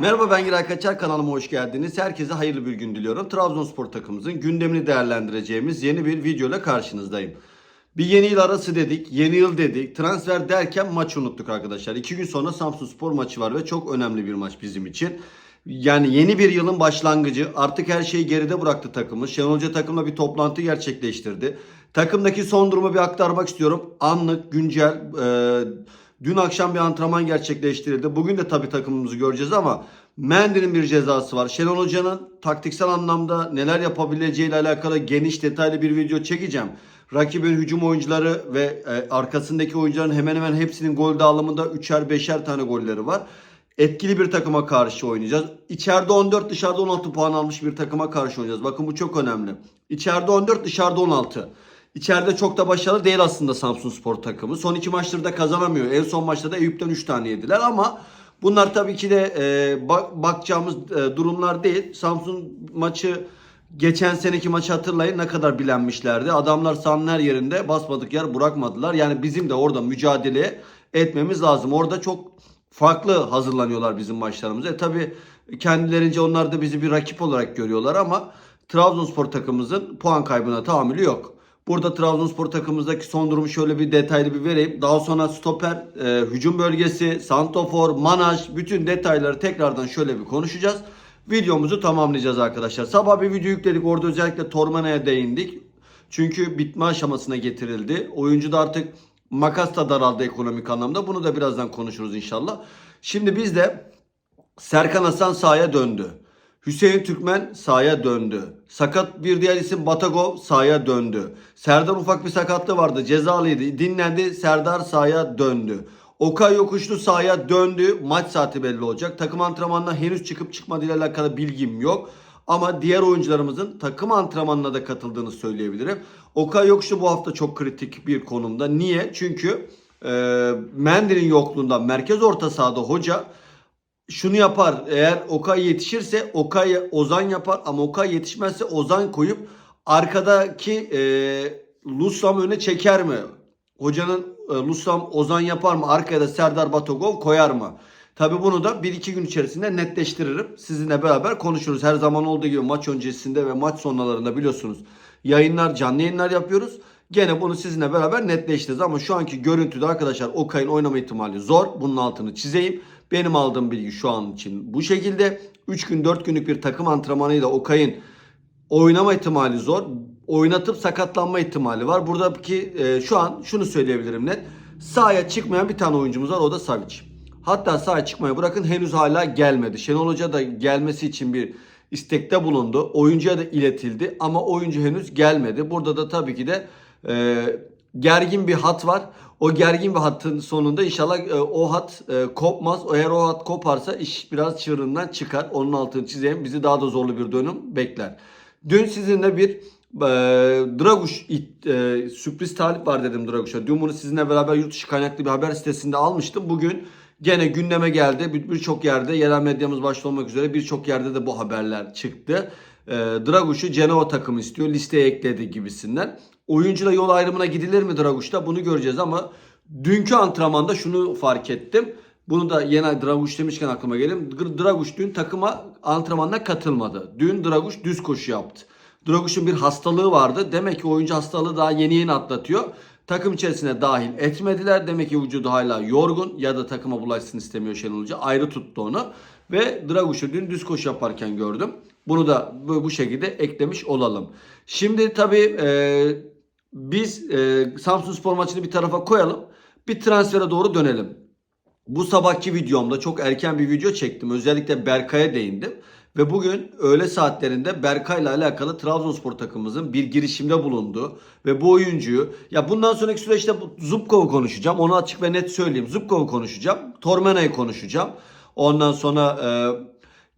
Merhaba ben Giray Kaçar kanalıma hoş geldiniz. Herkese hayırlı bir gün diliyorum. Trabzonspor takımımızın gündemini değerlendireceğimiz yeni bir video ile karşınızdayım. Bir yeni yıl arası dedik, yeni yıl dedik, transfer derken maç unuttuk arkadaşlar. İki gün sonra Samsun Spor maçı var ve çok önemli bir maç bizim için. Yani yeni bir yılın başlangıcı. Artık her şeyi geride bıraktı takımı. Şenol Hoca takımla bir toplantı gerçekleştirdi. Takımdaki son durumu bir aktarmak istiyorum. Anlık, güncel, e, Dün akşam bir antrenman gerçekleştirildi. Bugün de tabii takımımızı göreceğiz ama Mendy'nin bir cezası var. Şenol Hoca'nın taktiksel anlamda neler yapabileceğiyle alakalı geniş detaylı bir video çekeceğim. Rakibin hücum oyuncuları ve e, arkasındaki oyuncuların hemen hemen hepsinin gol dağılımında 3'er 5'er tane golleri var. Etkili bir takıma karşı oynayacağız. İçeride 14 dışarıda 16 puan almış bir takıma karşı oynayacağız. Bakın bu çok önemli. İçeride 14 dışarıda 16. İçeride çok da başarılı değil aslında Samsun Spor takımı. Son iki maçları da kazanamıyor. En son maçta da Eyüp'ten 3 tane yediler ama bunlar tabii ki de e, bak, bakacağımız e, durumlar değil. Samsun maçı geçen seneki maçı hatırlayın ne kadar bilenmişlerdi. Adamlar sahanın her yerinde basmadık yer bırakmadılar. Yani bizim de orada mücadele etmemiz lazım. Orada çok farklı hazırlanıyorlar bizim maçlarımıza. E, tabii kendilerince onlar da bizi bir rakip olarak görüyorlar ama Trabzonspor takımımızın puan kaybına tahammülü yok. Burada Trabzonspor takımımızdaki son durumu şöyle bir detaylı bir vereyim. Daha sonra stoper, e, hücum bölgesi, santofor, manaj bütün detayları tekrardan şöyle bir konuşacağız. Videomuzu tamamlayacağız arkadaşlar. Sabah bir video yükledik. Orada özellikle Tormana'ya değindik. Çünkü bitme aşamasına getirildi. Oyuncu da artık makas da daraldı ekonomik anlamda. Bunu da birazdan konuşuruz inşallah. Şimdi biz de Serkan Hasan sahaya döndü. Hüseyin Türkmen sahaya döndü. Sakat bir diğer isim Batagov sahaya döndü. Serdar ufak bir sakatlığı vardı. Cezalıydı. Dinlendi. Serdar sahaya döndü. Okay Yokuşlu sahaya döndü. Maç saati belli olacak. Takım antrenmanına henüz çıkıp çıkmadığıyla alakalı bilgim yok. Ama diğer oyuncularımızın takım antrenmanına da katıldığını söyleyebilirim. Okay Yokuşlu bu hafta çok kritik bir konumda. Niye? Çünkü e, Mendy'nin yokluğunda merkez orta sahada hoca şunu yapar. Eğer Okay yetişirse Okay Ozan yapar ama Okay yetişmezse Ozan koyup arkadaki e, Lusam öne çeker mi? Hocanın e, Lusam Ozan yapar mı? Arkaya da Serdar Batogov koyar mı? Tabi bunu da 1-2 gün içerisinde netleştiririm. Sizinle beraber konuşuruz. Her zaman olduğu gibi maç öncesinde ve maç sonralarında biliyorsunuz yayınlar, canlı yayınlar yapıyoruz. Gene bunu sizinle beraber netleştiririz ama şu anki görüntüde arkadaşlar Okay'ın oynama ihtimali zor. Bunun altını çizeyim. Benim aldığım bilgi şu an için bu şekilde. 3 gün 4 günlük bir takım antrenmanıyla Okay'ın oynama ihtimali zor. Oynatıp sakatlanma ihtimali var. Buradaki e, şu an şunu söyleyebilirim net. Sahaya çıkmayan bir tane oyuncumuz var o da Savic. Hatta sahaya çıkmayı bırakın henüz hala gelmedi. Şenol Hoca da gelmesi için bir istekte bulundu. Oyuncuya da iletildi ama oyuncu henüz gelmedi. Burada da tabii ki de e, gergin bir hat var. O gergin bir hattın sonunda inşallah e, o hat e, kopmaz. Eğer o hat koparsa iş biraz çığırından çıkar. Onun altını çizeyim. Bizi daha da zorlu bir dönüm bekler. Dün sizinle bir e, Draguş e, sürpriz talip var dedim Draguş'a. Dün bunu sizinle beraber yurt dışı kaynaklı bir haber sitesinde almıştım. Bugün gene gündeme geldi. Bir- Birçok yerde yerel medyamız başta olmak üzere birçok yerde de bu haberler çıktı. E, Draguş'u Cenova takımı istiyor. Listeye ekledi gibisinden. Oyuncuyla yol ayrımına gidilir mi Draguş'ta? Bunu göreceğiz ama dünkü antrenmanda şunu fark ettim. Bunu da yine Draguş demişken aklıma geldim. Draguş dün takıma antrenmanına katılmadı. Dün Draguş düz koşu yaptı. Draguş'un bir hastalığı vardı. Demek ki oyuncu hastalığı daha yeni yeni atlatıyor. Takım içerisine dahil etmediler. Demek ki vücudu hala yorgun ya da takıma bulaşsın istemiyor Şenol Hoca. Ayrı tuttu onu. Ve Draguş'u dün düz koşu yaparken gördüm. Bunu da bu, şekilde eklemiş olalım. Şimdi tabii e, biz e, Samsun Spor maçını bir tarafa koyalım. Bir transfere doğru dönelim. Bu sabahki videomda çok erken bir video çektim. Özellikle Berkay'a değindim. Ve bugün öğle saatlerinde Berkay'la alakalı Trabzonspor takımımızın bir girişimde bulundu. Ve bu oyuncuyu ya bundan sonraki süreçte Zubkov'u konuşacağım. Onu açık ve net söyleyeyim. Zubkov'u konuşacağım. Tormena'yı konuşacağım. Ondan sonra e,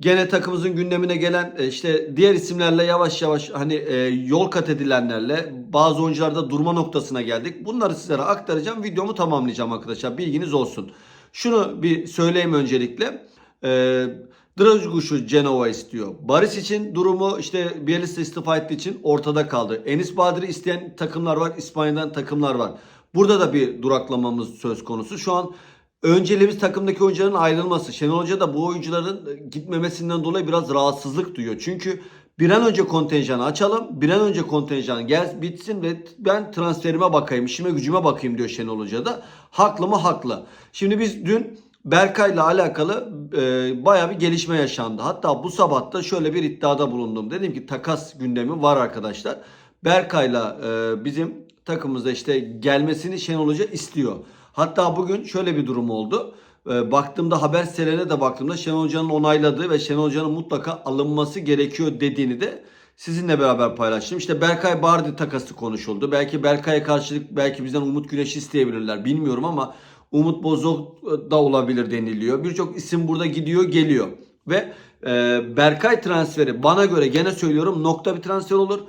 gene takımımızın gündemine gelen e, işte diğer isimlerle yavaş yavaş hani e, yol kat edilenlerle bazı oyuncularda durma noktasına geldik. Bunları sizlere aktaracağım. Videomu tamamlayacağım arkadaşlar. Bilginiz olsun. Şunu bir söyleyeyim öncelikle. Eee Draguş'u Cenova istiyor. Baris için durumu işte Bielitsa istifa ettiği için ortada kaldı. Enis Badir'i isteyen takımlar var. İspanya'dan takımlar var. Burada da bir duraklamamız söz konusu. Şu an Önceliğimiz takımdaki oyuncuların ayrılması. Şenol Hoca da bu oyuncuların gitmemesinden dolayı biraz rahatsızlık duyuyor. Çünkü bir an önce kontenjanı açalım. Bir an önce kontenjan gel bitsin ve ben transferime bakayım, işime gücüme bakayım diyor Şenol Hoca da. Haklı mı? Haklı. Şimdi biz dün Berkay'la alakalı e, baya bir gelişme yaşandı. Hatta bu sabah da şöyle bir iddiada bulundum. Dedim ki takas gündemi var arkadaşlar. Berkay'la e, bizim takımımızda işte gelmesini Şenol Hoca istiyor. Hatta bugün şöyle bir durum oldu. E, baktığımda haber sitelerine de baktığımda Şenol Hoca'nın onayladığı ve Şenol Hoca'nın mutlaka alınması gerekiyor dediğini de sizinle beraber paylaştım. İşte Berkay Bardi takası konuşuldu. Belki Berkay'a karşılık belki bizden Umut Güneş isteyebilirler bilmiyorum ama Umut Bozok da olabilir deniliyor. Birçok isim burada gidiyor geliyor. Ve e, Berkay transferi bana göre gene söylüyorum nokta bir transfer olur.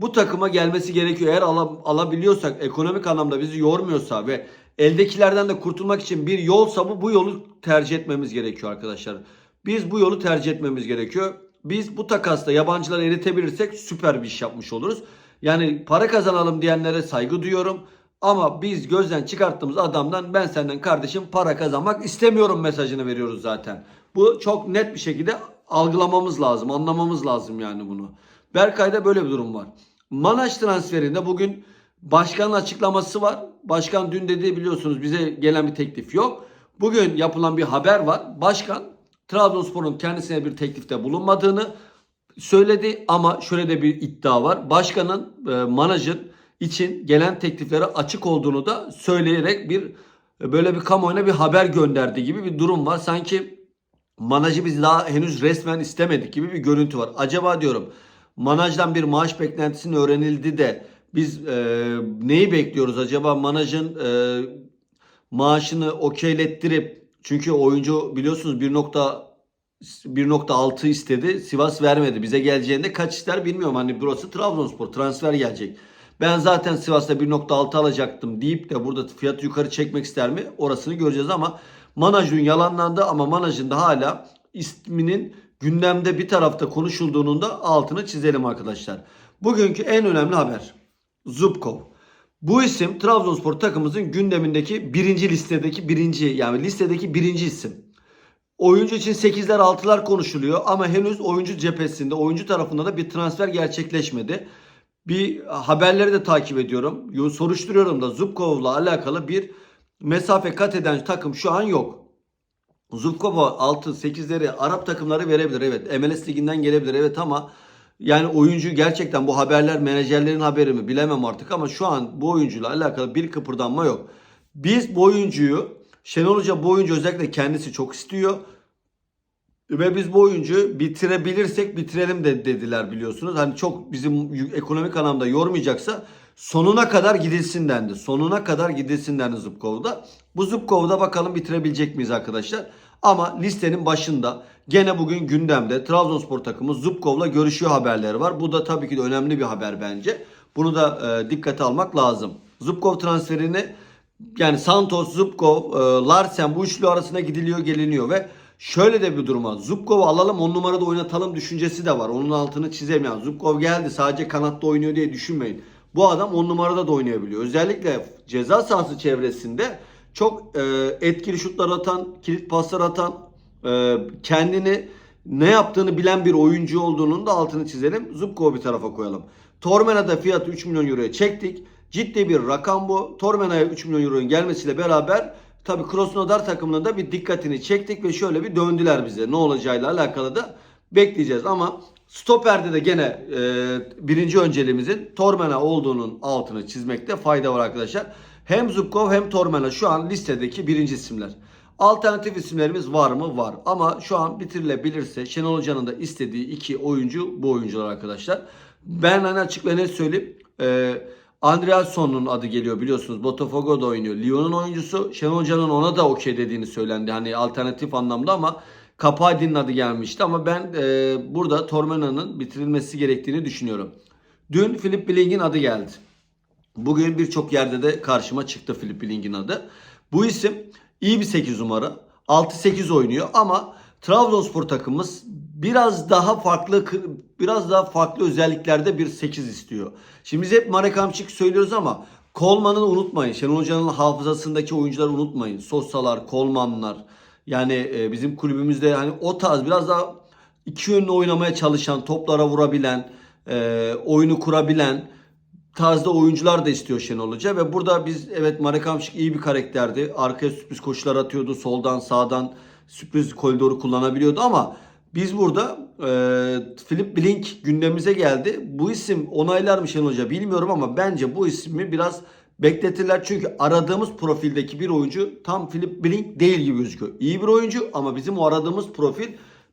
Bu takıma gelmesi gerekiyor. Eğer ala- alabiliyorsak ekonomik anlamda bizi yormuyorsa ve eldekilerden de kurtulmak için bir yolsa bu bu yolu tercih etmemiz gerekiyor arkadaşlar. Biz bu yolu tercih etmemiz gerekiyor. Biz bu takasla yabancıları eritebilirsek süper bir iş yapmış oluruz. Yani para kazanalım diyenlere saygı duyuyorum. Ama biz gözden çıkarttığımız adamdan ben senden kardeşim para kazanmak istemiyorum mesajını veriyoruz zaten. Bu çok net bir şekilde algılamamız lazım, anlamamız lazım yani bunu. Berkay'da böyle bir durum var. Manaj transferinde bugün başkanın açıklaması var. Başkan dün dedi biliyorsunuz bize gelen bir teklif yok. Bugün yapılan bir haber var. Başkan Trabzonspor'un kendisine bir teklifte bulunmadığını söyledi ama şöyle de bir iddia var. Başkanın e, manajer için gelen tekliflere açık olduğunu da söyleyerek bir e, böyle bir kamuoyuna bir haber gönderdi gibi bir durum var. Sanki manajı biz daha henüz resmen istemedik gibi bir görüntü var. Acaba diyorum manajdan bir maaş beklentisini öğrenildi de biz e, neyi bekliyoruz acaba manajın e, maaşını okeylettirip çünkü oyuncu biliyorsunuz 1. 1.6 istedi. Sivas vermedi. Bize geleceğinde kaç ister bilmiyorum. Hani burası Trabzonspor transfer gelecek. Ben zaten Sivas'ta 1.6 alacaktım deyip de burada fiyatı yukarı çekmek ister mi? Orasını göreceğiz ama Manajun yalanlandı ama Manaj'ın da hala isminin gündemde bir tarafta konuşulduğunun da altını çizelim arkadaşlar. Bugünkü en önemli haber. Zubkov. Bu isim Trabzonspor takımımızın gündemindeki birinci listedeki birinci yani listedeki birinci isim. Oyuncu için 8'ler 6'lar konuşuluyor ama henüz oyuncu cephesinde, oyuncu tarafında da bir transfer gerçekleşmedi. Bir haberleri de takip ediyorum. Yo- Soruşturuyorum da Zubkov'la alakalı bir mesafe kat eden takım şu an yok. Zubkova 6 8'leri Arap takımları verebilir evet. MLS liginden gelebilir evet ama yani oyuncu gerçekten bu haberler menajerlerin haberi mi bilemem artık ama şu an bu oyuncuyla alakalı bir kıpırdanma yok. Biz bu oyuncuyu Şenol Hoca bu oyuncu özellikle kendisi çok istiyor. Ve biz bu oyuncuyu bitirebilirsek bitirelim de dediler biliyorsunuz. Hani çok bizim ekonomik anlamda yormayacaksa sonuna kadar gidilsin dendi. Sonuna kadar gidilsin dendi Zubkov'da. Bu Zubkov'da bakalım bitirebilecek miyiz arkadaşlar? Ama listenin başında gene bugün gündemde Trabzonspor takımı Zubkov'la görüşüyor haberleri var. Bu da tabii ki de önemli bir haber bence. Bunu da e, dikkate almak lazım. Zubkov transferini yani Santos, Zubkov, e, Larsen bu üçlü arasında gidiliyor geliniyor ve şöyle de bir duruma Zubkov'u alalım 10 numarada oynatalım düşüncesi de var. Onun altını çizeyim yani. Zubkov geldi sadece kanatta oynuyor diye düşünmeyin. Bu adam 10 numarada da oynayabiliyor. Özellikle ceza sahası çevresinde çok e, etkili şutlar atan, kilit paslar atan, kendini ne yaptığını bilen bir oyuncu olduğunun da altını çizelim. Zubkov'u bir tarafa koyalım. Tormena'da fiyatı 3 milyon euroya çektik. Ciddi bir rakam bu. Tormena'ya 3 milyon euronun gelmesiyle beraber tabii Krasnodar takımının da bir dikkatini çektik ve şöyle bir döndüler bize. Ne olacağıyla alakalı da bekleyeceğiz ama stoperde de gene e, birinci önceliğimizin Tormena olduğunun altını çizmekte fayda var arkadaşlar. Hem Zubkov hem Tormena şu an listedeki birinci isimler. Alternatif isimlerimiz var mı? Var. Ama şu an bitirilebilirse Şenol Hoca'nın da istediği iki oyuncu bu oyuncular arkadaşlar. Ben hani açık ve net söyleyeyim. E, Andreasson'un adı geliyor biliyorsunuz. Botafogo'da oynuyor. Lyon'un oyuncusu. Şenol Hoca'nın ona da okey dediğini söylendi. Hani alternatif anlamda ama Capaldi'nin adı gelmişti. Ama ben e, burada Tormena'nın bitirilmesi gerektiğini düşünüyorum. Dün Philip Billing'in adı geldi. Bugün birçok yerde de karşıma çıktı Philip Billing'in adı. Bu isim iyi bir 8 numara. 6-8 oynuyor ama Trabzonspor takımımız biraz daha farklı biraz daha farklı özelliklerde bir 8 istiyor. Şimdi biz hep Marek Hamšík söylüyoruz ama Kolman'ı unutmayın. Şenol Hoca'nın hafızasındaki oyuncuları unutmayın. Sossalar, Kolmanlar. Yani e, bizim kulübümüzde hani o tarz biraz daha iki yönlü oynamaya çalışan, toplara vurabilen, e, oyunu kurabilen tarzda oyuncular da istiyor Şenol Hoca. Ve burada biz evet Marek Hamšík iyi bir karakterdi. Arkaya sürpriz koşular atıyordu. Soldan sağdan sürpriz koridoru kullanabiliyordu ama biz burada e, Philip Blink gündemimize geldi. Bu isim onaylar mı Şenol Hoca bilmiyorum ama bence bu ismi biraz bekletirler. Çünkü aradığımız profildeki bir oyuncu tam Philip Blink değil gibi gözüküyor. İyi bir oyuncu ama bizim o aradığımız profil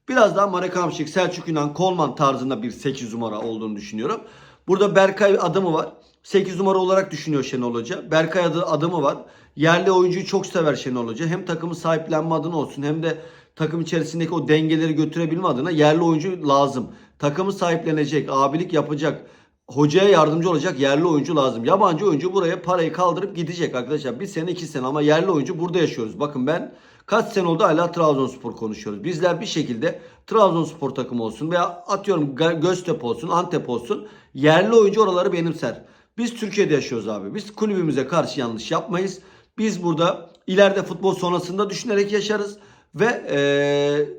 biraz daha Marek Hamšík, Selçuk İnan, Kolman tarzında bir 8 numara olduğunu düşünüyorum. Burada Berkay adımı var. 8 numara olarak düşünüyor Şenol Hoca. Berkay adı, adımı var. Yerli oyuncuyu çok sever Şenol Hoca. Hem takımı sahiplenme adına olsun hem de takım içerisindeki o dengeleri götürebilme adına yerli oyuncu lazım. Takımı sahiplenecek, abilik yapacak, hocaya yardımcı olacak yerli oyuncu lazım. Yabancı oyuncu buraya parayı kaldırıp gidecek arkadaşlar. Bir sene iki sene ama yerli oyuncu burada yaşıyoruz. Bakın ben kaç sene oldu hala Trabzonspor konuşuyoruz. Bizler bir şekilde Trabzonspor takımı olsun veya atıyorum Göztepe olsun, Antep olsun yerli oyuncu oraları benimser. Biz Türkiye'de yaşıyoruz abi. Biz kulübümüze karşı yanlış yapmayız. Biz burada ileride futbol sonrasında düşünerek yaşarız ve eee,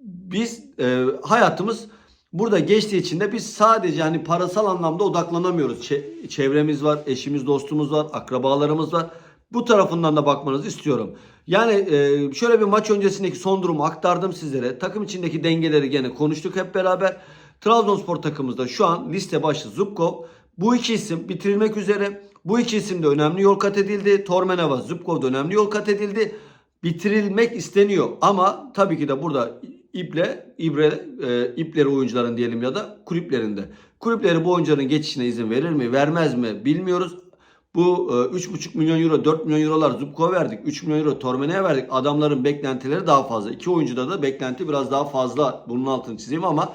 biz eee, hayatımız burada geçtiği için de biz sadece hani parasal anlamda odaklanamıyoruz. Çe- çevremiz var, eşimiz, dostumuz var, akrabalarımız var. Bu tarafından da bakmanızı istiyorum. Yani eee, şöyle bir maç öncesindeki son durumu aktardım sizlere. Takım içindeki dengeleri gene konuştuk hep beraber. Trabzonspor takımımızda şu an liste başı Zubkov. Bu iki isim bitirilmek üzere. Bu iki isim de önemli yol kat edildi. Tormenova, Zubkov da önemli yol kat edildi. Bitirilmek isteniyor ama tabii ki de burada iple, ibre, e, ipleri oyuncuların diyelim ya da kulüplerinde. Kulüpleri bu oyuncuların geçişine izin verir mi, vermez mi bilmiyoruz. Bu e, 3,5 milyon euro, 4 milyon eurolar Zubkov'a verdik. 3 milyon euro Tormene'ye verdik. Adamların beklentileri daha fazla. İki oyuncuda da beklenti biraz daha fazla. Bunun altını çizeyim ama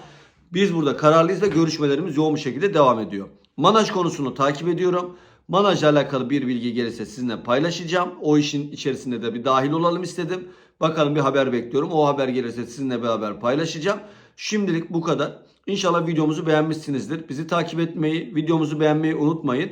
biz burada kararlıyız ve görüşmelerimiz yoğun bir şekilde devam ediyor. Manaj konusunu takip ediyorum. Manajla alakalı bir bilgi gelirse sizinle paylaşacağım. O işin içerisinde de bir dahil olalım istedim. Bakalım bir haber bekliyorum. O haber gelirse sizinle beraber paylaşacağım. Şimdilik bu kadar. İnşallah videomuzu beğenmişsinizdir. Bizi takip etmeyi, videomuzu beğenmeyi unutmayın.